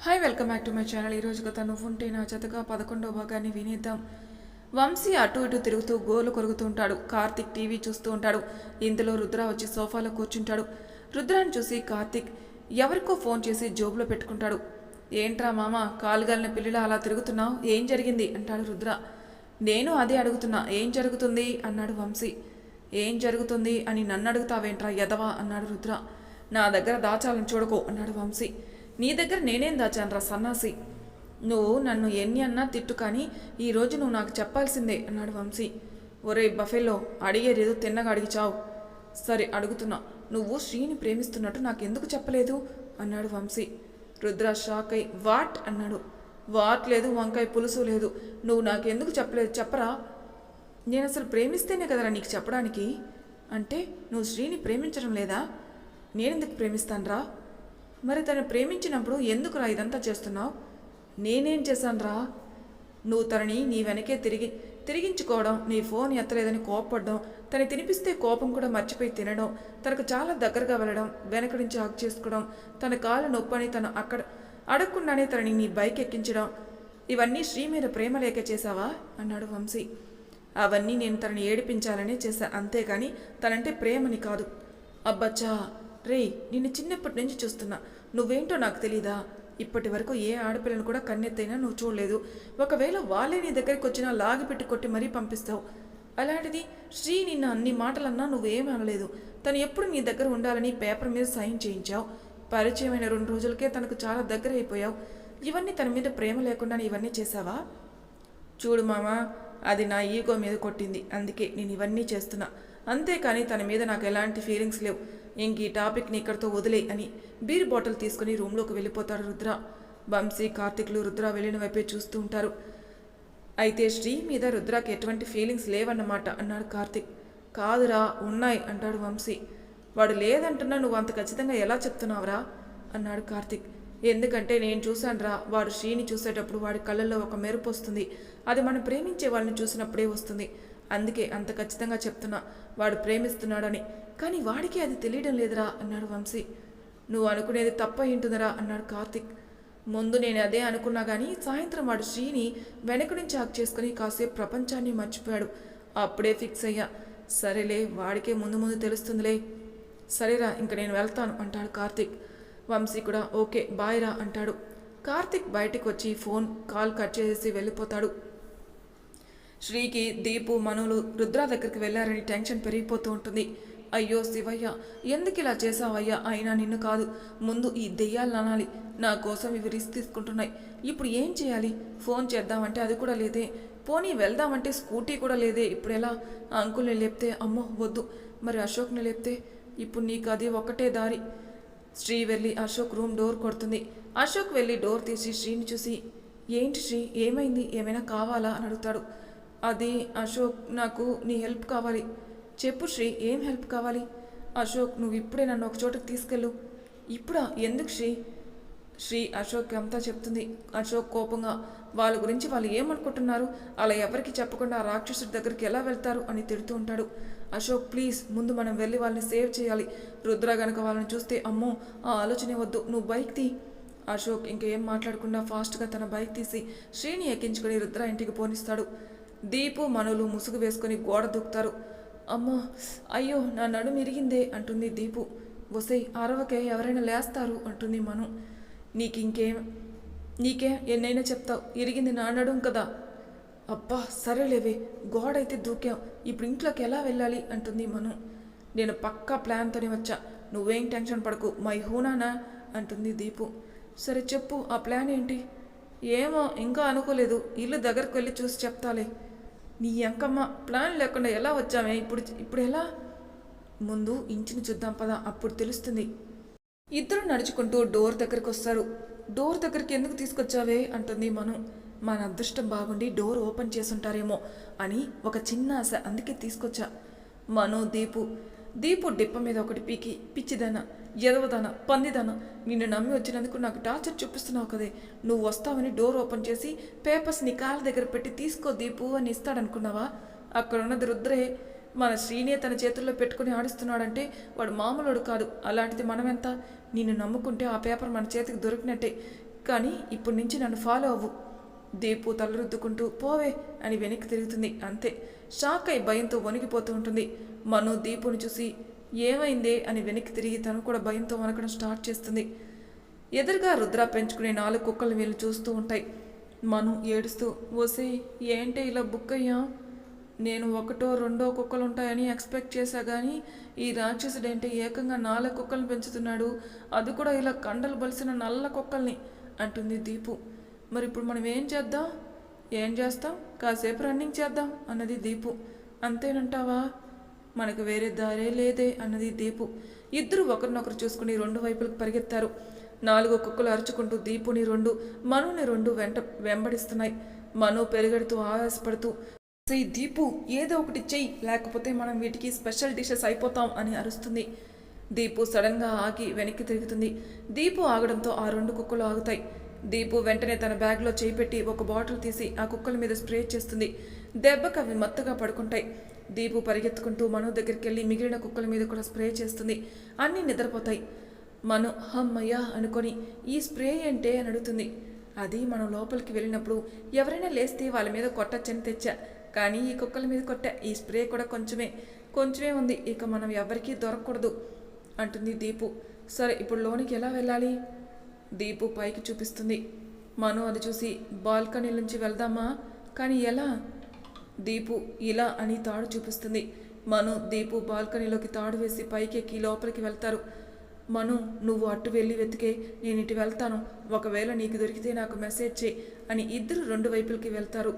Hi welcome back to my channel ఈరోజు గత నువ్వుంటే నా జతగా పదకొండవ భాగాన్ని వినేద్దాం. వంశీ అటు ఇటు తిరుగుతూ గోలు కొరుగుతూ ఉంటాడు. కార్తిక్ టీవీ చూస్తూ ఉంటాడు. ఇంతలో రుద్ర వచ్చి సోఫాలో కూర్చుంటాడు. రుద్రాన్ని చూసి కార్తిక్ ఎవరికో ఫోన్ చేసి జోబులో పెట్టుకుంటాడు. ఏంట్రా మామ కాలుగాలిన పిల్లిలా అలా తిరుగుతున్నావు? ఏం జరిగింది? అంటాడు రుద్ర. నేను అదే అడుగుతున్నా. ఏం జరుగుతుంది? అన్నాడు వంశీ. ఏం జరుగుతుంది? అని నన్ను అడుగుతావేంట్రా ఎదవా అన్నాడు రుద్ర. నా దగ్గర దాచాలని చూడకు అన్నాడు వంశీ. నీ దగ్గర నేనేం దాచానురా సన్నాసి? నువ్వు నన్ను ఎన్ని అన్నా తిట్టు కానీ ఈరోజు నువ్వు నాకు చెప్పాల్సిందే అన్నాడు వంశీ. ఒరే బఫెలో అడిగేదేదో తిన్నగా అడిగి చావు. సరే అడుగుతున్నా. నువ్వు శ్రీని ప్రేమిస్తున్నట్టు నాకు ఎందుకు చెప్పలేదు? అన్నాడు వంశీ. రుద్ర షాక్ అయి వాట్? అన్నాడు. వాట్ లేదు వంకాయ పులుసు లేదు. నువ్వు నాకెందుకు చెప్పలేదు? చెప్పరా? నేను అసలు ప్రేమిస్తేనే కదరా నీకు చెప్పడానికి? అంటే నువ్వు శ్రీని ప్రేమించడం లేదా? నేనెందుకు ప్రేమిస్తానురా? మరి తను ప్రేమించినప్పుడు ఎందుకురా ఇదంతా చేస్తున్నావు? నేనేం చేశానురా? నువ్వు తనని నీ వెనకే తిరిగి తిరిగించుకోవడం నీ ఫోన్ ఎత్తలేదని కోపపడడం తను తినిపిస్తే కోపం కూడా మర్చిపోయి తినడం తనకు చాలా దగ్గరగా వెళ్ళడం వెనక నుంచి హక్ చేసుకోవడం తన కాలు నొప్పని తను అక్కడ అడగకుండానే తనని నీ బైక్ ఎక్కించడం ఇవన్నీ శ్రీ మీద ప్రేమ లేక చేశావా? అన్నాడు వంశీ. అవన్నీ నేను తనని ఏడిపించాలనే చేశా అంతేగాని తనంటే ప్రేమని కాదు. అబ్బచ్చా! రే నిన్ను చిన్నప్పటి నుంచి చూస్తున్నా. నువ్వేంటో నాకు తెలీదా? ఇప్పటి వరకు ఏ ఆడపిల్లను కూడా కన్నెత్తైనా నువ్వు చూడలేదు. ఒకవేళ వాళ్ళే నీ దగ్గరికి వచ్చినా లాగిపెట్టి కొట్టి మరీ పంపిస్తావు. అలాంటిది శ్రీ నిన్న అన్ని మాటలన్నా నువ్వేమీ అనలేదు. తను ఎప్పుడు నీ దగ్గర ఉండాలని పేపర్ మీద సైన్ చేయించావు. పరిచయమైన రెండు రోజులకే తనకు చాలా దగ్గర అయిపోయావు. ఇవన్నీ తన మీద ప్రేమ లేకుండా ఇవన్నీ చేశావా? చూడు మామ అది నా ఈగో మీద కొట్టింది. అందుకే నేను ఇవన్నీ చేస్తున్నా. అంతేకాని తన మీద నాకు ఎలాంటి ఫీలింగ్స్ లేవు. ఇంక ఈ టాపిక్ని ఇక్కడితో వదిలే అని బీర్ బాటిల్ తీసుకుని రూమ్లోకి వెళ్ళిపోతాడు రుద్ర. వంశీ కార్తిక్లు రుద్ర వెళ్ళిన వైపే చూస్తూ ఉంటారు. అయితే శ్రీ మీద రుద్రకి ఎటువంటి ఫీలింగ్స్ లేవన్నమాట అన్నాడు కార్తిక్. కాదురా ఉన్నాయి అంటాడు వంశీ. వాడు లేదంటున్నా నువ్వు అంత ఖచ్చితంగా ఎలా చెప్తున్నావురా? అన్నాడు కార్తిక్. ఎందుకంటే నేను చూశానురా వాడు శ్రీని చూసేటప్పుడు వాడి కళ్ళల్లో ఒక మెరుపు వస్తుంది. అది మనం ప్రేమించే వాళ్ళని చూసినప్పుడే వస్తుంది. అందుకే అంత ఖచ్చితంగా చెప్తున్నా వాడు ప్రేమిస్తున్నాడని. కానీ వాడికి అది తెలియడం లేదురా అన్నాడు వంశీ. నువ్వు అనుకునేది తప్ప ఏంటుందిరా అన్నాడు కార్తిక్. ముందు నేను అదే అనుకున్నా కానీ సాయంత్రం వాడు శ్రీని వెనక నుంచి ఆక్ చేసుకుని కాసేపు ప్రపంచాన్ని మర్చిపోయాడు. అప్పుడే ఫిక్స్ అయ్యా సరేలే వాడికే ముందు ముందు తెలుస్తుందిలే. సరేరా ఇంక నేను వెళ్తాను అంటాడు కార్తిక్. వంశీ కూడా ఓకే బాయ్ రా అంటాడు. కార్తిక్ బయటికి వచ్చి ఫోన్ కాల్ కట్ చేసేసి వెళ్ళిపోతాడు. శ్రీకి దీపు మనులు రుద్ర దగ్గరికి వెళ్ళారని టెన్షన్ పెరిగిపోతూ ఉంటుంది. అయ్యో శివయ్య ఎందుకు ఇలా చేసావయ్యా అయినా నిన్ను కాదు. ముందు ఈ దెయ్యాలు అనాలి. నా కోసం ఇవి రిస్క్ తీసుకుంటున్నాయి. ఇప్పుడు ఏం చేయాలి? ఫోన్ చేద్దామంటే అది కూడా లేదే. పోనీ వెళ్దామంటే స్కూటీ కూడా లేదే. ఇప్పుడు ఎలా? అంకుల్ని లేపితే అమ్మో వద్దు. మరి అశోక్ని లేపితే? ఇప్పుడు నీకు అది ఒకటే దారి. శ్రీ వెళ్ళి అశోక్ రూమ్ డోర్ కొడుతుంది. అశోక్ వెళ్ళి డోర్ తీసి శ్రీని చూసి ఏంటి శ్రీ? ఏమైంది? ఏమైనా కావాలా? అని అడుగుతాడు. అది అశోక్ నాకు నీ హెల్ప్ కావాలి. చెప్పు శ్రీ ఏం హెల్ప్ కావాలి? అశోక్ నువ్వు ఇప్పుడే నన్ను ఒక చోటకి తీసుకెళ్ళు. ఇప్పుడా? ఎందుకు శ్రీ? శ్రీ అశోక్ అంతా చెప్తుంది. అశోక్ కోపంగా వాళ్ళ గురించి వాళ్ళు ఏమనుకుంటున్నారు? అలా ఎవరికి చెప్పకుండా ఆ రాక్షసుడి దగ్గరికి ఎలా వెళ్తారు అని తిడుతూ ఉంటాడు. అశోక్ ప్లీజ్ ముందు మనం వెళ్ళి వాళ్ళని సేవ్ చేయాలి. రుద్ర గనక వాళ్ళని చూస్తే అమ్మో ఆ ఆలోచనే వద్దు. నువ్వు బైక్ తీ. అశోక్ ఇంకేం మాట్లాడకుండా ఫాస్ట్గా తన బైక్ తీసి శ్రీని ఎక్కించుకొని రుద్ర ఇంటికి పోనిస్తాడు. దీపు మనులు ముసుగు వేసుకొని గోడ దూకుతారు. అమ్మో అయ్యో నా నడుము ఇరిగిందే అంటుంది దీపు. వసై అరవకే ఎవరైనా లేస్తారు అంటుంది మను. నీకు ఇంకేం నీకే ఎన్నైనా చెప్తావు ఇరిగింది నా నడుం కదా. అబ్బా సరేలేవే గోడ అయితే దూకాం ఇప్పుడు ఇంట్లోకి ఎలా వెళ్ళాలి అంటుంది మను. నేను పక్కా ప్లాన్తోనే వచ్చా నువ్వేం టెన్షన్ పడకు మై హూనానా అంటుంది దీపు. సరే చెప్పు ఆ ప్లాన్ ఏంటి? ఏమో ఇంకా అనుకోలేదు ఇల్లు దగ్గరకు వెళ్ళి చూసి చెప్తాలే. నీ ఎంకమ్మ ప్లాన్ లేకుండా ఎలా వచ్చామే? ఇప్పుడు ఇప్పుడు ఎలా? ముందు ఇంటిని చూద్దాం పద అప్పుడు తెలుస్తుంది. ఇద్దరు నడుచుకుంటూ డోర్ దగ్గరికి వస్తారు. డోర్ దగ్గరికి ఎందుకు తీసుకొచ్చావే? అంటుంది మను. మన అదృష్టం బాగుండి డోర్ ఓపెన్ చేసుంటారేమో అని ఒక చిన్న ఆశ అందుకే తీసుకొచ్చా. మను దీపు. దీపు డిప్ప మీద ఒకటి పీకి పిచ్చిదన. ఎదవదన పందిదన. నిన్ను నమ్మి వచ్చినందుకు నాకు టార్చర్ చూపిస్తున్నావు కదే. నువ్వు వస్తావని డోర్ ఓపెన్ చేసి పేపర్స్ నీ కాళ్ళ దగ్గర పెట్టి తీసుకో దీపు అని ఇస్తాడనుకున్నావా? అక్కడ ఉన్నది రుద్రే మన శ్రీనే తన చేతుల్లో పెట్టుకుని ఆడిస్తున్నాడంటే వాడు మామూలుడు కాదు. అలాంటిది మనమెంత? నిన్ను నమ్ముకుంటే ఆ పేపర్ మన చేతికి దొరికినట్టే. కానీ ఇప్పటి నుంచి నన్ను ఫాలో అవ్వు. దీపు తలరుద్దుకుంటూ పోవే అని వెనక్కి తిరుగుతుంది. అంతే. షాక్ అయి భయంతో వణికిపోతూ ఉంటుంది. మను దీపుని చూసి ఏమైందే అని వెనక్కి తిరిగి తను కూడా భయంతో వనకడం స్టార్ట్ చేస్తుంది. ఎదురుగా రుద్ర పెంచుకునే నాలుగు కుక్కలు వీళ్ళు చూస్తూ ఉంటాయి. మను ఏడుస్తూ ఓసే ఏంటి ఇలా బుక్ అయ్యా? నేను ఒకటో రెండో కుక్కలు ఉంటాయని ఎక్స్పెక్ట్ చేశా కానీ ఈ రాక్షసుడేంటి ఏకంగా నాలుగు కుక్కలు పెంచుతున్నాడు? అది కూడా ఇలా కండలు బలిసిన నల్ల కుక్కల్ని అంటుంది దీపు. మరి ఇప్పుడు మనం ఏం చేద్దాం? ఏం చేస్తాం? కాసేపు రన్నింగ్ చేద్దాం అన్నది దీపు. అంతేనంటావా? మనకు వేరే దారే లేదే అన్నది దీపు. ఇద్దరు ఒకరినొకరు చూసుకుని రెండు వైపులకు పరిగెత్తారు. నాలుగు కుక్కలు అరుచుకుంటూ దీపుని రెండు మనుని రెండు వెంట వెంబడిస్తున్నాయి. మను పెరిగెడుతూ ఆయాసపడుతూ "సై దీపు ఏదో ఒకటి చెయ్యి లేకపోతే మనం వీటికి స్పెషల్ డిషెస్ అయిపోతాం అని అరుస్తుంది. దీపు సడన్గా ఆగి వెనక్కి తిరుగుతుంది. దీపు ఆగడంతో ఆ రెండు కుక్కలు ఆగుతాయి. దీపు వెంటనే తన బ్యాగ్లో చేయి పెట్టి ఒక బాటిల్ తీసి ఆ కుక్కల మీద స్ప్రే చేస్తుంది. దెబ్బకు అవి మత్తుగా పడుకుంటాయి. దీపు పరిగెత్తుకుంటూ మను దగ్గరికి వెళ్ళి మిగిలిన కుక్కల మీద కూడా స్ప్రే చేస్తుంది. అన్నీ నిద్రపోతాయి. మను హమ్మయ్యా అనుకొని ఈ స్ప్రే ఏంటే అని అడుగుతుంది. అది మనం లోపలికి వెళ్ళినప్పుడు ఎవరైనా లేస్తే వాళ్ళ మీద కొట్టచ్చని తెచ్చా. కానీ ఈ కుక్కల మీద కొట్టా. ఈ స్ప్రే కూడా కొంచెమే. కొంచెమే ఉంది. ఇక మనం ఎవరికీ దొరకకూడదు అంటుంది దీపు. సరే ఇప్పుడు లోనికి ఎలా వెళ్ళాలి? దీపు పైకి చూపిస్తుంది. మను అది చూసి బాల్కనీ నుంచి వెళ్దామా? కానీ ఎలా? దీపు ఇలా అని తాడు చూపిస్తుంది. మను దీపు బాల్కనీలోకి తాడు వేసి పైకెక్కి లోపలికి వెళ్తారు. మను నువ్వు అటు వెళ్ళి వెతికే నేను ఇటు వెళ్తాను. ఒకవేళ నీకు దొరికితే నాకు మెసేజ్ చేయి అని ఇద్దరు రెండు వైపులకి వెళ్తారు.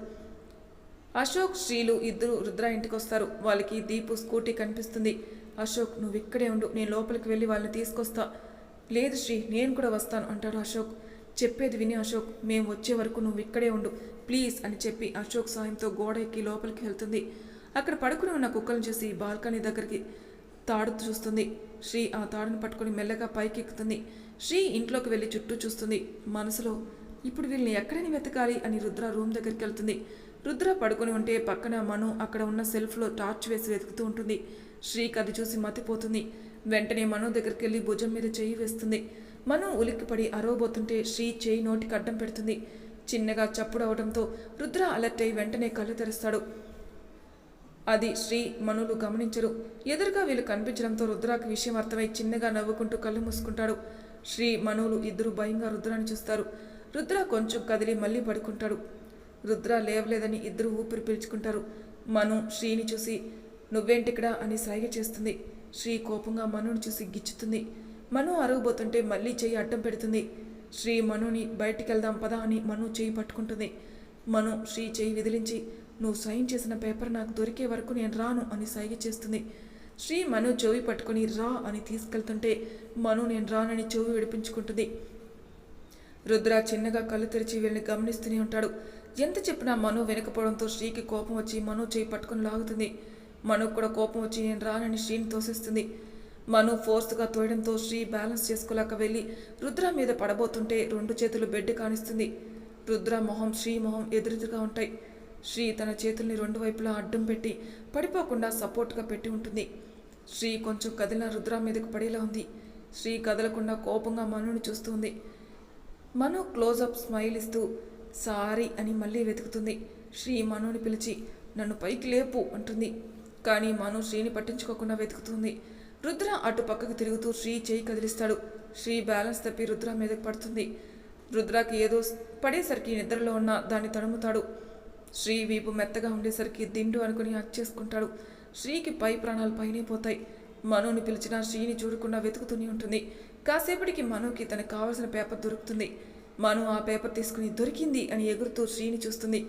అశోక్ శ్రీలు ఇద్దరు రుద్ర ఇంటికి వస్తారు వాళ్ళకి దీపు స్కూటీ కనిపిస్తుంది. అశోక్ నువ్వు ఇక్కడే ఉండు. నేను లోపలికి వెళ్ళి వాళ్ళని తీసుకొస్తా. లేదు శ్రీ నేను కూడా వస్తాను అంటాడు అశోక్. చెప్పేది విని అశోక్ మేము వచ్చే వరకు నువ్వు ఇక్కడే ఉండు ప్లీజ్ అని చెప్పి అశోక్ సాయంతో గోడ ఎక్కి లోపలికి వెళ్తుంది. అక్కడ పడుకుని ఉన్న కుక్కలను చూసి బాల్కనీ దగ్గరికి తాడు చూస్తుంది. శ్రీ ఆ తాడును పట్టుకుని మెల్లగా పైకి ఎక్కుతుంది. శ్రీ ఇంట్లోకి వెళ్ళి చుట్టూ చూస్తుంది. మనసులో ఇప్పుడు వీళ్ళని ఎక్కడని వెతకాలి? అని రుద్ర రూమ్ దగ్గరికి వెళ్తుంది. రుద్ర పడుకుని ఉంటే పక్కన మను అక్కడ ఉన్న సెల్ఫ్లో టార్చ్ వేసి వెతుకుతూ ఉంటుంది. శ్రీకి అది చూసి మతిపోతుంది. వెంటనే మను దగ్గరికి వెళ్ళి భుజం మీద చేయి వేస్తుంది. మనం ఉలిక్కిపడి అరవబోతుంటే శ్రీ చేయి నోటికి అడ్డం పెడుతుంది. చిన్నగా చప్పుడు అవడంతో రుద్ర అలర్ట్ అయి వెంటనే కళ్ళు తెరుస్తాడు. అది శ్రీ మనులు గమనించరు. ఎదురుగా వీళ్ళు కనిపించడంతో రుద్రాకి విషయం అర్థమై చిన్నగా నవ్వుకుంటూ కళ్ళు మూసుకుంటాడు. శ్రీ మనులు ఇద్దరు భయంగా రుద్రాన్ని చూస్తారు. రుద్ర కొంచెం కదిలి మళ్ళీ పడుకుంటాడు. రుద్ర లేవలేదని ఇద్దరు ఊపిరి పీల్చుకుంటారు. మను శ్రీని చూసి నువ్వేంటిక్కడా? అని సైగ చేస్తుంది. శ్రీ కోపంగా మనుని చూసి గిచ్చుతుంది. మను అరగబోతుంటే మళ్ళీ చెయ్యి అడ్డం పెడుతుంది. శ్రీ మనుని బయటికి వెళ్దాం పదా అని మను చేయి పట్టుకుంటుంది. మను శ్రీ చేయి విదిలించి నువ్వు సైన్ చేసిన పేపర్ నాకు దొరికే వరకు నేను రాను అని సైగ చేస్తుంది. శ్రీ మను చెవి పట్టుకొని రా అని తీసుకెళ్తుంటే మను నేను రానని చెవి విడిపించుకుంటుంది. రుద్ర చిన్నగా కళ్ళు తెరిచి వీళ్ళని గమనిస్తూనే ఉంటాడు. ఎంత చెప్పినా మను వెనకపోవడంతో శ్రీకి కోపం వచ్చి మను చేయి పట్టుకుని లాగుతుంది. మనుకు కూడా కోపం వచ్చి నేను రానని శ్రీని తోసేస్తుంది. మను ఫోర్స్గా తోయడంతో శ్రీ బ్యాలెన్స్ చేసుకోలేక వెళ్ళి రుద్ర మీద పడబోతుంటే రెండు చేతులు బెడ్ కానిస్తుంది. రుద్ర మొహం శ్రీ మొహం ఎదురెదురుగా ఉంటాయి. శ్రీ తన చేతుల్ని రెండు వైపులా అడ్డం పెట్టి పడిపోకుండా సపోర్ట్గా పెట్టి ఉంటుంది. శ్రీ కొంచెం కదిలిన రుద్ర మీదకు పడేలా ఉంది. శ్రీ కదలకుండా కోపంగా మనుని చూస్తుంది మను క్లోజప్ స్మైల్ ఇస్తూ సారీ అని మళ్ళీ వెతుకుతుంది. శ్రీ మనుని పిలిచి నన్ను పైకి లేపు అంటుంది. కానీ మను శ్రీని పట్టించుకోకుండా వెతుకుతుంది. రుద్ర అటు పక్కకు తిరుగుతూ శ్రీ చేయి కదిలిస్తాడు. శ్రీ బ్యాలెన్స్ తప్పి రుద్ర మీదకు పడుతుంది. రుద్రకి ఏదో పడేసరికి నిద్రలో ఉన్న దాన్ని తడుముతాడు. శ్రీ వీపు మెత్తగా ఉండేసరికి దిండు అనుకుని హత్యేసుకుంటాడు శ్రీకి పై ప్రాణాలు పైనే పోతాయి. మనుని పిలిచిన శ్రీని చూడకుండా వెతుకుతూనే ఉంటుంది. కాసేపటికి మనుకి తనకు కావలసిన పేపర్ దొరుకుతుంది. మను ఆ పేపర్ తీసుకుని దొరికింది అని ఎగురుతూ శ్రీని చూస్తుంది.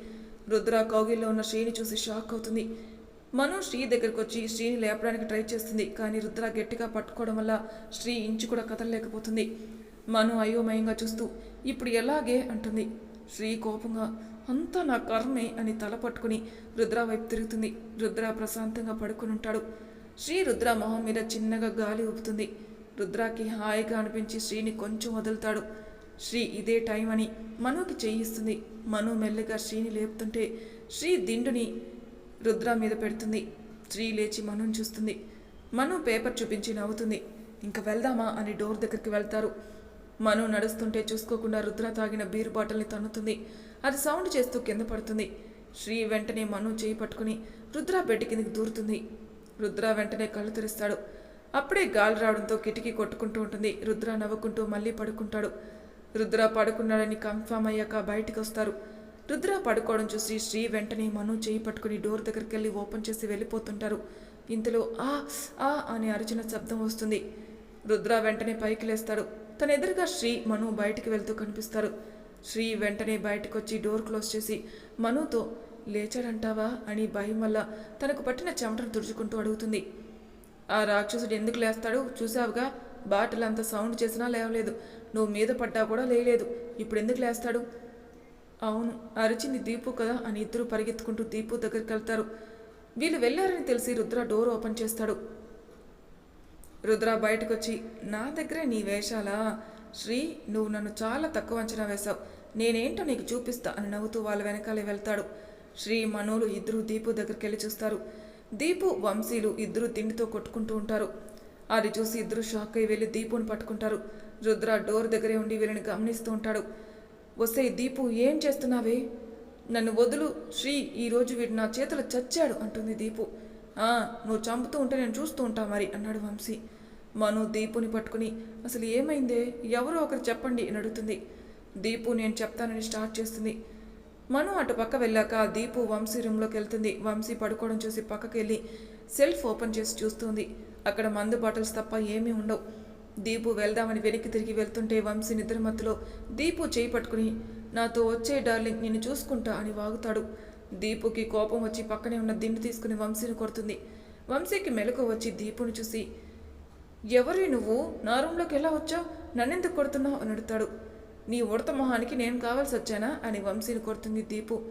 రుద్ర కౌగిల్లో ఉన్న శ్రీని చూసి షాక్ అవుతుంది. మను శ్రీ దగ్గరకు వచ్చి శ్రీని లేపడానికి ట్రై చేస్తుంది. కానీ రుద్ర గట్టిగా పట్టుకోవడం వల్ల శ్రీ ఇంచు కూడా కదలలేకపోతుంది. మను అయోమయంగా చూస్తూ ఇప్పుడు ఎలాగే? అంటుంది. శ్రీ కోపంగా అంతా నా కర్మే అని తల పట్టుకుని రుద్ర వైపు తిరుగుతుంది. రుద్ర ప్రశాంతంగా పడుకుని ఉంటాడు. శ్రీ రుద్ర మొహం మీద చిన్నగా గాలి ఊపుతుంది. రుద్రాకి హాయిగా అనిపించి శ్రీని కొంచెం వదులుతాడు. శ్రీ ఇదే టైం అని మనుకి చేయిస్తుంది. మను మెల్లగా శ్రీని లేపుతుంటే శ్రీ దిండుని రుద్ర మీద పెడుతుంది. శ్రీ లేచి మనం చూస్తుంది. మను పేపర్ చూపించి నవ్వుతుంది. ఇంక వెళ్దామా అని డోర్ దగ్గరికి వెళ్తారు. మను నడుస్తుంటే చూసుకోకుండా రుద్ర తాగిన బీరు బాటిల్ని తన్నుతుంది. అది సౌండ్ చేస్తూ కింద పడుతుంది. శ్రీ వెంటనే మను చేయి పట్టుకుని రుద్ర బెడ్ కిందకి దూరుతుంది. రుద్ర వెంటనే కళ్ళు తెరుస్తాడు. అప్పుడే గాలి రావడంతో కిటికీ కొట్టుకుంటూ ఉంటుంది. రుద్ర నవ్వుకుంటూ మళ్ళీ పడుకుంటాడు. రుద్ర పడుకున్నాడని కన్ఫామ్ అయ్యాక బయటికి వస్తారు రుద్ర పడుకోవడం చూసి శ్రీ వెంటనే మను చేయి పట్టుకుని డోర్ దగ్గరికి వెళ్ళి ఓపెన్ చేసి వెళ్ళిపోతుంటారు. ఇంతలో ఆ ఆ అని అరిచిన శబ్దం వస్తుంది. రుద్ర వెంటనే పైకి లేస్తాడు. తన ఎదురుగా శ్రీ మను బయటికి వెళ్తూ కనిపిస్తారు. శ్రీ వెంటనే బయటకు వచ్చి డోర్ క్లోజ్ చేసి మనుతో లేచాడంటావా? అని భయం వల్ల తనకు పట్టిన చెమటను తుడుచుకుంటూ అడుగుతుంది. ఆ రాక్షసుడు ఎందుకు లేస్తాడు? చూసావుగా బాటిల్ అంత సౌండ్ చేసినా లేవలేదు. నువ్వు మీద పడ్డా కూడా లేయలేదు. ఇప్పుడు ఎందుకు లేస్తాడు? అవును అరిచింది దీపు కదా అని ఇద్దరు పరిగెత్తుకుంటూ దీపు దగ్గరికి వెళ్తారు. వీళ్ళు వెళ్ళారని తెలిసి రుద్ర డోర్ ఓపెన్ చేస్తాడు. రుద్ర బయటకు వచ్చి నా దగ్గరే నీ వేషాలా? శ్రీ నువ్వు నన్ను చాలా తక్కువ అంచనా వేశావు. నేనేంటో నీకు చూపిస్తా అని నవ్వుతూ వాళ్ళ వెనకాలే వెళ్తాడు. శ్రీ మనోలు ఇద్దరు దీపు దగ్గరికి వెళ్ళి చూస్తారు. దీపు వంశీలు ఇద్దరు తిండితో కొట్టుకుంటూ ఉంటారు. అది చూసి ఇద్దరు షాక్ అయి వెళ్ళి దీపుని పట్టుకుంటారు. రుద్ర డోర్ దగ్గరే ఉండి వీళ్ళని గమనిస్తూ ఉంటాడు. వస్తే దీపు ఏం చేస్తున్నావే? నన్ను వదులు. శ్రీ ఈరోజు వీడు నా చేతులు చచ్చాడు అంటుంది దీపు. "ఆ, నువ్వు చంపుతూ ఉంటే నేను చూస్తూ ఉంటా మరి అన్నాడు వంశీ. మను దీపుని పట్టుకుని అసలు ఏమైందే? ఎవరో ఒకరు చెప్పండి అని అడుగుతుంది. దీపు నేను చెప్తానని స్టార్ట్ చేస్తుంది. మను అటు పక్క వెళ్ళాక దీపు వంశీ రూమ్లోకి వెళ్తుంది. వంశీ పడుకోవడం చూసి పక్కకి వెళ్ళి సెల్ఫ్ ఓపెన్ చేసి చూస్తుంది. అక్కడ మందు బాటిల్స్ తప్ప ఏమీ ఉండవు. దీపు వెళ్దామని వెనక్కి తిరిగి వెళ్తుంటే వంశీ నిద్ర మధ్యలో దీపు చేయి పట్టుకుని నాతో వచ్చే డార్లింగ్ నిన్ను చూసుకుంటా అని వాగుతాడు. దీపుకి కోపం వచ్చి పక్కనే ఉన్న దిండు తీసుకుని వంశీని కొడుతుంది. వంశీకి మెలకు వచ్చి దీపుని చూసి ఎవరి నువ్వు? నా రూమ్లోకి ఎలా వచ్చావు? నన్నెందుకు కొడుతున్నావు? అని అడుగుతాడు. నీ ఉడత మొహానికి నేను కావాల్సి వచ్చానా? అని వంశీని కొడుతుంది దీపు.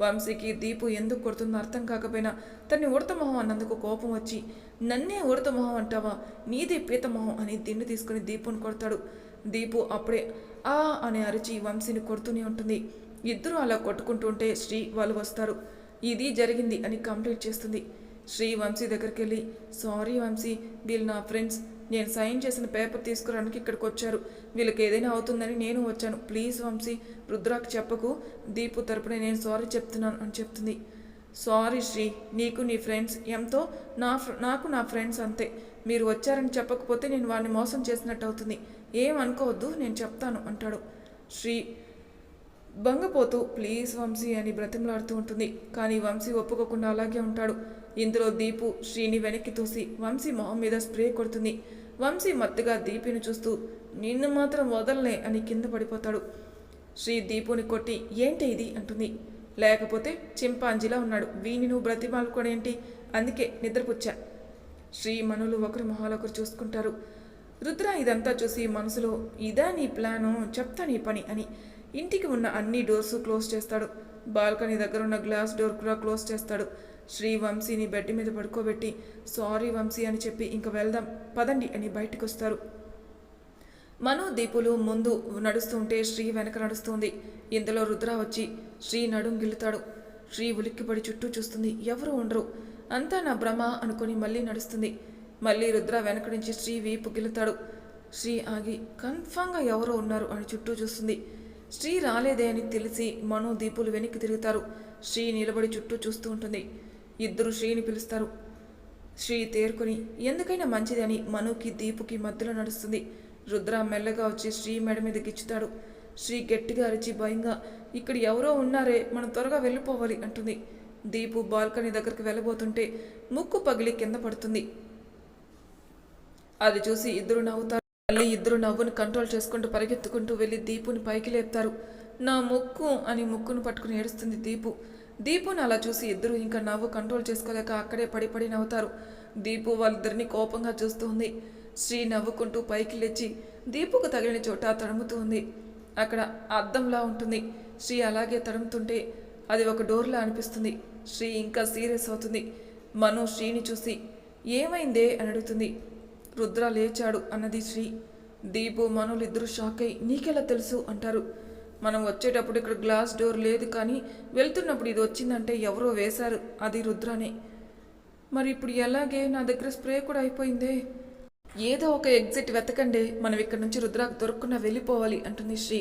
వంశీకి దీపు ఎందుకు కొడుతుందో అర్థం కాకపోయినా తన్ని ఉడత మొహం అన్నందుకు కోపం వచ్చి నన్నే ఉడత మొహం అంటావా? నీదే పీత మొహం అని దిండు తీసుకుని దీపుని కొడతాడు. దీపు అప్పుడే ఆ అని అరిచి వంశీని కొడుతూనే ఉంటుంది. ఇద్దరు అలా కొట్టుకుంటుంటే శ్రీ వాళ్ళు వస్తారు. ఇది జరిగింది అని కంప్లీట్ చేస్తుంది. శ్రీ వంశీ దగ్గరికి వెళ్ళి సారీ వంశీ వీళ్ళు నా ఫ్రెండ్స్. నేను సైన్ చేసిన పేపర్ తీసుకురావడానికి ఇక్కడికి వచ్చారు. వీళ్ళకి ఏదైనా అవుతుందని నేను వచ్చాను. ప్లీజ్ వంశీ రుద్రాకి చెప్పకు. దీపు తరపున నేను సారీ చెప్తున్నాను అని చెప్తుంది. సారీ శ్రీ నీకు నీ ఫ్రెండ్స్ ఎంతో నా ఫ్ర- నాకు నా ఫ్రెండ్స్ అంతే. మీరు వచ్చారని చెప్పకపోతే నేను వాడిని మోసం చేసినట్టు అవుతుంది. ఏం అనుకోవద్దు నేను చెప్తాను అంటాడు. శ్రీ భంగపోతూ ప్లీజ్ వంశీ అని బ్రతిమలాడుతూ ఉంటుంది. కానీ వంశీ ఒప్పుకోకుండా అలాగే ఉంటాడు. ఇందులో దీపు శ్రీని వెనక్కి తోసి వంశీ మొహం మీద స్ప్రే కొడుతుంది. వంశీ మత్తుగా దీపిని చూస్తూ నిన్ను మాత్రం వదలనే అని కింద పడిపోతాడు. శ్రీ దీపుని కొట్టి ఏంటి ఇది? అంటుంది. లేకపోతే చింపాంజీలా ఉన్నాడు. వీని నువ్వు బ్రతిమాలుకోడేంటి అందుకే నిద్రపుచ్చా. శ్రీ మనులు ఒకరు మొహాలొకరు చూసుకుంటారు. రుద్ర ఇదంతా చూసి మనసులో ఇదా నీ ప్లాను చెప్తా నీ పని అని ఇంటికి ఉన్న అన్ని డోర్స్ క్లోజ్ చేస్తాడు. బాల్కనీ దగ్గర ఉన్న గ్లాస్ డోర్ కూడా క్లోజ్ చేస్తాడు. శ్రీ వంశీని బెడ్ మీద పడుకోబెట్టి సారీ వంశీ అని చెప్పి ఇంక వెళ్దాం పదండి అని బయటకు వస్తారు మను దీపులు ముందు నడుస్తుంటే శ్రీ వెనక నడుస్తుంది. ఇంతలో రుద్ర వచ్చి శ్రీ నడుం గిల్లుతాడు. శ్రీ ఉలిక్కిపడి చుట్టూ చూస్తుంది. ఎవరు ఉండరు. అంతా నా భ్రమ అనుకుని మళ్ళీ నడుస్తుంది. మళ్ళీ రుద్ర వెనక నుంచి శ్రీ వీపు గిల్లుతాడు. శ్రీ ఆగి కన్ఫామ్గా ఎవరో ఉన్నారు అని చుట్టూ చూస్తుంది. శ్రీ రాలేదే అని తెలిసి మను దీపులు వెనక్కి తిరుగుతారు. శ్రీ నిలబడి చుట్టూ చూస్తూ ఉంటుంది. ఇద్దరు శ్రీని పిలుస్తారు. శ్రీ తేరుకొని ఎందుకైనా మంచిది అని మనుకి దీపుకి మధ్యలో నడుస్తుంది. రుద్ర మెల్లగా వచ్చి శ్రీ మెడ మీద గిచ్చుతాడు. శ్రీ గట్టిగా అరిచి భయంగా ఇక్కడ ఎవరో ఉన్నారే మనం త్వరగా వెళ్ళిపోవాలి అంటుంది. దీపు బాల్కనీ దగ్గరికి వెళ్ళబోతుంటే ముక్కు పగిలి కింద పడుతుంది. అది చూసి ఇద్దరు నవ్వుతారు. మళ్ళీ ఇద్దరు నవ్వుని కంట్రోల్ చేసుకుంటూ పరిగెత్తుకుంటూ వెళ్ళి దీపుని పైకి లేపుతారు. నా ముక్కు అని ముక్కును పట్టుకుని ఏడుస్తుంది దీపు. దీపుని అలా చూసి ఇద్దరు ఇంకా నవ్వు కంట్రోల్ చేసుకోలేక అక్కడే పడి పడి నవ్వుతారు. దీపు వాళ్ళిద్దరిని కోపంగా చూస్తూ ఉంది శ్రీ నవ్వుకుంటూ పైకి లేచి దీపుకు తగిలిన చోట తడుముతూ ఉంది. అక్కడ అద్దంలా ఉంటుంది. శ్రీ అలాగే తడుముతుంటే అది ఒక డోర్లా అనిపిస్తుంది. శ్రీ ఇంకా సీరియస్ అవుతుంది. మను శ్రీని చూసి ఏమైందే? అని అడుగుతుంది. రుద్ర లేచాడు అన్నది శ్రీ. దీపు మనులిద్దరూ షాక్ అయి నీకెలా తెలుసు? అంటారు. మనం వచ్చేటప్పుడు ఇక్కడ గ్లాస్ డోర్ లేదు కానీ వెళ్తున్నప్పుడు ఇది వచ్చిందంటే ఎవరో వేశారు. అది రుద్రనే. మరి ఇప్పుడు ఎలాగే నా దగ్గర స్ప్రే కూడా అయిపోయిందే? ఏదో ఒక ఎగ్జిట్ వెతకండి. మనం ఇక్కడ నుంచి రుద్రాకు దొరకకుండా వెళ్ళిపోవాలి అంటుంది శ్రీ.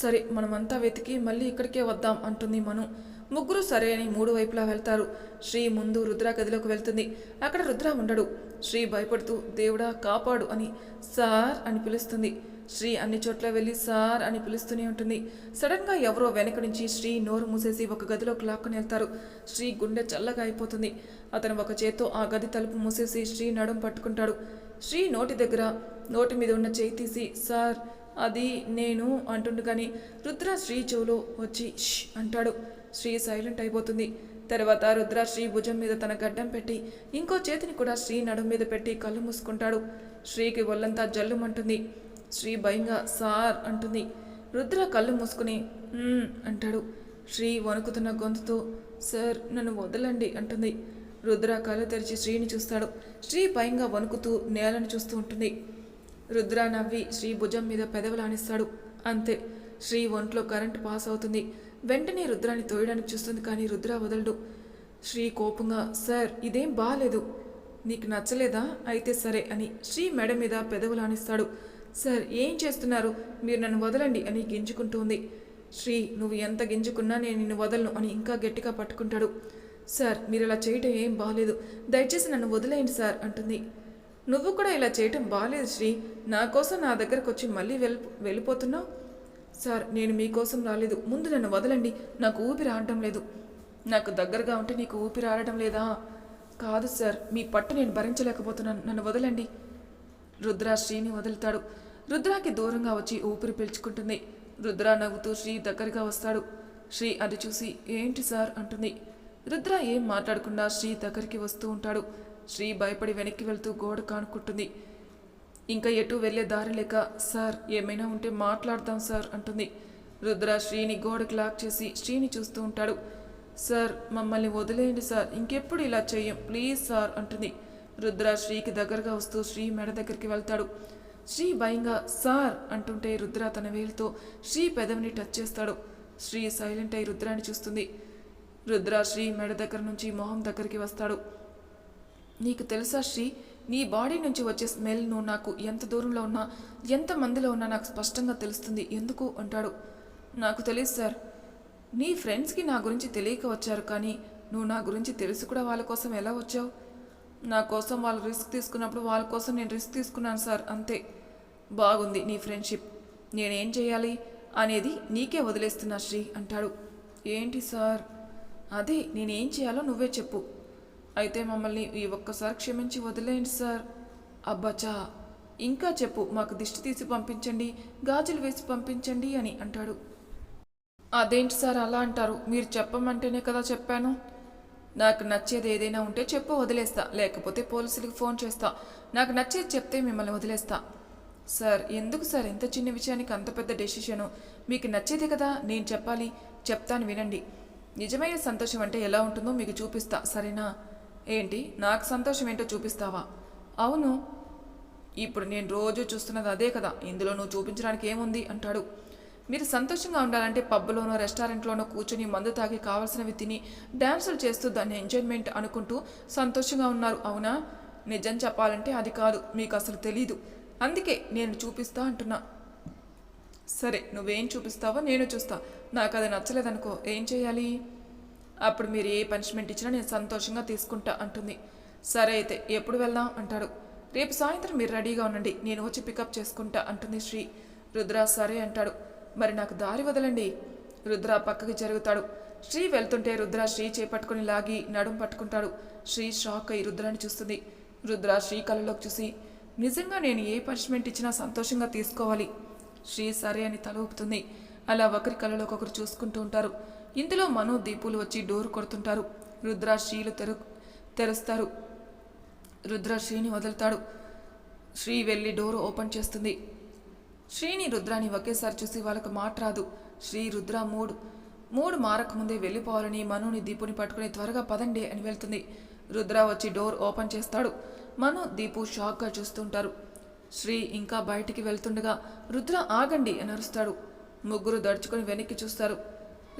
సరే మనమంతా వెతికి మళ్ళీ ఇక్కడికే వద్దాం అంటుంది మను. ముగ్గురు సరే అని మూడు వైపులా వెళ్తారు. శ్రీ ముందు రుద్ర గదిలోకి వెళ్తుంది. అక్కడ రుద్ర ఉండడు. శ్రీ భయపడుతూ దేవుడా కాపాడు అని సార్ అని పిలుస్తుంది. శ్రీ అన్ని చోట్ల వెళ్ళి సార్ అని పిలుస్తూనే ఉంటుంది. సడన్గా ఎవరో వెనక నుంచి శ్రీ నోరు మూసేసి ఒక గదిలోకి లాక్కుని వెళ్తారు. శ్రీ గుండె చల్లగా అయిపోతుంది. అతను ఒక చేత్తో ఆ గది తలుపు మూసేసి శ్రీ నడుం పట్టుకుంటాడు. శ్రీ నోటి దగ్గర నోటి మీద ఉన్న చేయి తీసి సార్ అది నేను అంటుండగాని రుద్ర శ్రీ చెవులో వచ్చి ష్ అంటాడు. శ్రీ సైలెంట్ అయిపోతుంది. తర్వాత రుద్ర శ్రీ భుజం మీద తన గడ్డం పెట్టి ఇంకో చేతిని కూడా శ్రీ నడుం మీద పెట్టి కళ్ళు మూసుకుంటాడు. శ్రీకి ఒళ్ళంతా జల్లుమంటుంది. శ్రీ భయంగా సార్ అంటుంది. రుద్ర కళ్ళు మూసుకుని అంటాడు. శ్రీ వణుకుతున్న గొంతుతో సార్ నన్ను వదలండి అంటుంది. రుద్ర కళ్ళు తెరిచి శ్రీని చూస్తాడు. శ్రీ భయంగా వణుకుతూ నేలను చూస్తూ ఉంటుంది. రుద్ర నవ్వి శ్రీ భుజం మీద పెదవులానిస్తాడు అంతే శ్రీ ఒంట్లో కరెంటు పాస్ అవుతుంది. వెంటనే రుద్రాన్ని తోయడానికి చూస్తుంది కానీ రుద్ర వదలడు. శ్రీ కోపంగా సార్ ఇదేం బాగాలేదు నీకు నచ్చలేదా? అయితే సరే అని శ్రీ మెడ మీద పెదవులానిస్తాడు సార్ ఏం చేస్తున్నారు? మీరు నన్ను వదలండి అని గింజుకుంటుంది. శ్రీ నువ్వు ఎంత గింజుకున్నా నేను నిన్ను వదలను అని ఇంకా గట్టిగా పట్టుకుంటాడు. సార్ మీరు ఇలా చేయటం ఏం బాగాలేదు దయచేసి నన్ను వదిలేయండి సార్ అంటుంది. నువ్వు కూడా ఇలా చేయటం బాగాలేదు శ్రీ. నా కోసం నా దగ్గరకు వచ్చి మళ్ళీ వెళ్ళి వెళ్ళిపోతున్నావు? సార్ నేను మీకోసం రాలేదు. ముందు నన్ను వదలండి. నాకు ఊపిరి ఆడటం లేదు. నాకు దగ్గరగా ఉంటే నీకు ఊపిరి ఆడటం లేదా? కాదు సార్ మీ పట్టు నేను భరించలేకపోతున్నాను. నన్ను వదలండి. రుద్ర శ్రీని వదులుతాడు. రుద్రాకి దూరంగా వచ్చి ఊపిరి పీల్చుకుంటుంది. రుద్ర నవ్వుతూ శ్రీ దగ్గరగా వస్తాడు. శ్రీ అది చూసి ఏంటి సార్? అంటుంది. రుద్ర ఏం మాట్లాడకుండా శ్రీ దగ్గరికి వస్తూ ఉంటాడు. శ్రీ భయపడి వెనక్కి వెళ్తూ గోడ కానుకుంటుంది ఇంకా ఎటు వెళ్ళే దారి లేక సార్ ఏమైనా ఉంటే మాట్లాడదాం సార్ అంటుంది. రుద్ర శ్రీని గోడకు లాక్ చేసి శ్రీని చూస్తూ ఉంటాడు. సార్ మమ్మల్ని వదిలేయండి సార్. ఇంకెప్పుడు ఇలా చేయం? ప్లీజ్ సార్ అంటుంది. రుద్ర శ్రీకి దగ్గరగా వస్తూ శ్రీ మెడ దగ్గరికి వెళ్తాడు. శ్రీ భయంగా సార్ అంటుంటే రుద్ర తన వేలుతో శ్రీ పెదవిని టచ్ చేస్తాడు. శ్రీ సైలెంట్ అయి రుద్రాన్ని చూస్తుంది. రుద్ర శ్రీ మెడ దగ్గర నుంచి మొహం దగ్గరికి వస్తాడు. నీకు తెలుసా శ్రీ? నీ బాడీ నుంచి వచ్చే స్మెల్ నువ్వు నాకు ఎంత దూరంలో ఉన్నా ఎంత మందిలో ఉన్నా నాకు స్పష్టంగా తెలుస్తుంది. ఎందుకు? అంటాడు. నాకు తెలియదు సార్. నీ ఫ్రెండ్స్కి నా గురించి తెలియక వచ్చారు కానీ నువ్వు నా గురించి తెలుసు కూడా వాళ్ళ కోసం ఎలా వచ్చావు? నా కోసం వాళ్ళు రిస్క్ తీసుకున్నప్పుడు వాళ్ళ కోసం నేను రిస్క్ తీసుకున్నాను సార్. అంతే. బాగుంది నీ ఫ్రెండ్షిప్. నేనేం చేయాలి అనేది నీకే వదిలేస్తున్నా శ్రీ అంటాడు. ఏంటి సార్? అదే నేనేం చేయాలో నువ్వే చెప్పు. అయితే మమ్మల్ని ఈ ఒక్కసారి క్షమించి వదిలేయండి సార్. అబ్బచ్చా ఇంకా చెప్పు మాకు దిష్టి తీసి పంపించండి గాజులు వేసి పంపించండి అని అంటాడు. అదేంటి సార్ అలా అంటారు? మీరు చెప్పమంటేనే కదా చెప్పాను. నాకు నచ్చేది ఏదైనా ఉంటే చెప్పు వదిలేస్తా. లేకపోతే పోలీసులకు ఫోన్ చేస్తా. నాకు నచ్చేది చెప్తే మిమ్మల్ని వదిలేస్తా. సార్ ఎందుకు సార్ ఎంత చిన్న విషయానికి అంత పెద్ద డెసిషను? మీకు నచ్చేది కదా నేను చెప్పాలి. చెప్తాను వినండి. నిజమైన సంతోషం అంటే ఎలా ఉంటుందో మీకు చూపిస్తా సరేనా? ఏంటి? నాకు సంతోషం ఏంటో చూపిస్తావా? అవును. ఇప్పుడు నేను రోజు చూస్తున్నది అదే కదా. ఇందులో నువ్వు చూపించడానికి ఏముంది? అంటాడు. మీరు సంతోషంగా ఉండాలంటే పబ్బులోనో రెస్టారెంట్లోనో కూర్చొని మందు తాగి కావాల్సినవి తిని డ్యాన్సులు చేస్తూ దాన్ని ఎంజాయ్మెంట్ అనుకుంటూ సంతోషంగా ఉన్నారు అవునా? నిజం చెప్పాలంటే అది కాదు. మీకు అసలు తెలీదు. అందుకే నేను చూపిస్తా అంటున్నా. సరే నువ్వేం చూపిస్తావో నేను చూస్తా. నాకు అది నచ్చలేదనుకో ఏం చేయాలి? అప్పుడు మీరు ఏ పనిష్మెంట్ ఇచ్చినా నేను సంతోషంగా తీసుకుంటా అంటుంది. సరే అయితే ఎప్పుడు వెళ్దాం? అంటాడు. రేపు సాయంత్రం మీరు రెడీగా ఉండండి నేను వచ్చి పికప్ చేసుకుంటా అంటుంది శ్రీ. రుద్ర సరే అంటాడు. మరి నాకు దారి వదలండి. రుద్ర పక్కకి జరుగుతాడు. శ్రీ వెళ్తుంటే రుద్ర శ్రీ చేపట్టుకుని లాగి నడుం పట్టుకుంటాడు. శ్రీ షాక్ అయి రుద్రాన్ని చూస్తుంది. రుద్ర శ్రీ కళ్ళలోకి చూసి నిజంగా నేను ఏ పనిష్మెంట్ ఇచ్చినా సంతోషంగా తీసుకోవాలి. శ్రీ సరే అని తల ఊపుతుంది. అలా ఒకరి కళ్ళలోకి ఒకరు చూసుకుంటూ ఉంటారు. ఇంతలో మను దీపులు వచ్చి డోర్ కొడుతుంటారు. రుద్ర శ్రీలు తెరు తెరుస్తారు. రుద్ర శ్రీని వదులుతాడు. శ్రీ వెళ్ళి డోర్ ఓపెన్ చేస్తుంది. శ్రీని రుద్రాని ఒకేసారి చూసి వాళ్ళకు మాట రాదు. శ్రీ రుద్ర మూడు మూడు మారకముందే వెళ్ళిపోవాలని మనుని దీపుని పట్టుకుని త్వరగా పదండి అని వెళ్తుంది. రుద్ర వచ్చి డోర్ ఓపెన్ చేస్తాడు. మను దీపు షాక్గా చూస్తుంటారు శ్రీ ఇంకా బయటికి వెళ్తుండగా రుద్ర ఆగండి అని అరుస్తాడు. ముగ్గురు దడుచుకొని వెనక్కి చూస్తారు.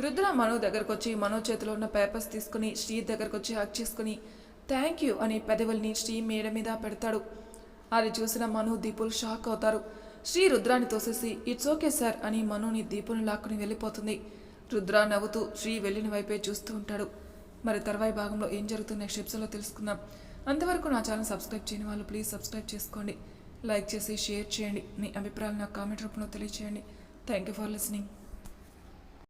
రుద్ర మను దగ్గరకు వచ్చి మనో చేతిలో ఉన్న పేపర్స్ తీసుకుని శ్రీ దగ్గరకు వచ్చి హక్ చేసుకుని థ్యాంక్ యూ అని పెదవుల్ని శ్రీ మేడ మీద పెడతాడు. అది చూసిన మను దీపులు షాక్ అవుతారు. శ్రీ రుద్రాని తోసేసి ఇట్స్ ఓకే సార్ అని మనుని దీపుని లాక్కుని వెళ్ళిపోతుంది. రుద్ర నవ్వుతూ శ్రీ వెళ్ళిన వైపే చూస్తూ ఉంటాడు. మరి తర్వాయి భాగంలో ఏం జరుగుతుంది నెక్స్ట్ ఎపిసోడ్లో తెలుసుకుందాం. అంతవరకు నా ఛానల్ సబ్స్క్రైబ్ చేయని వాళ్ళు ప్లీజ్ సబ్స్క్రైబ్ చేసుకోండి. లైక్ చేసి షేర్ చేయండి. మీ అభిప్రాయాలు నాకు కామెంట్ రూపంలో తెలియచేయండి. Thank you for listening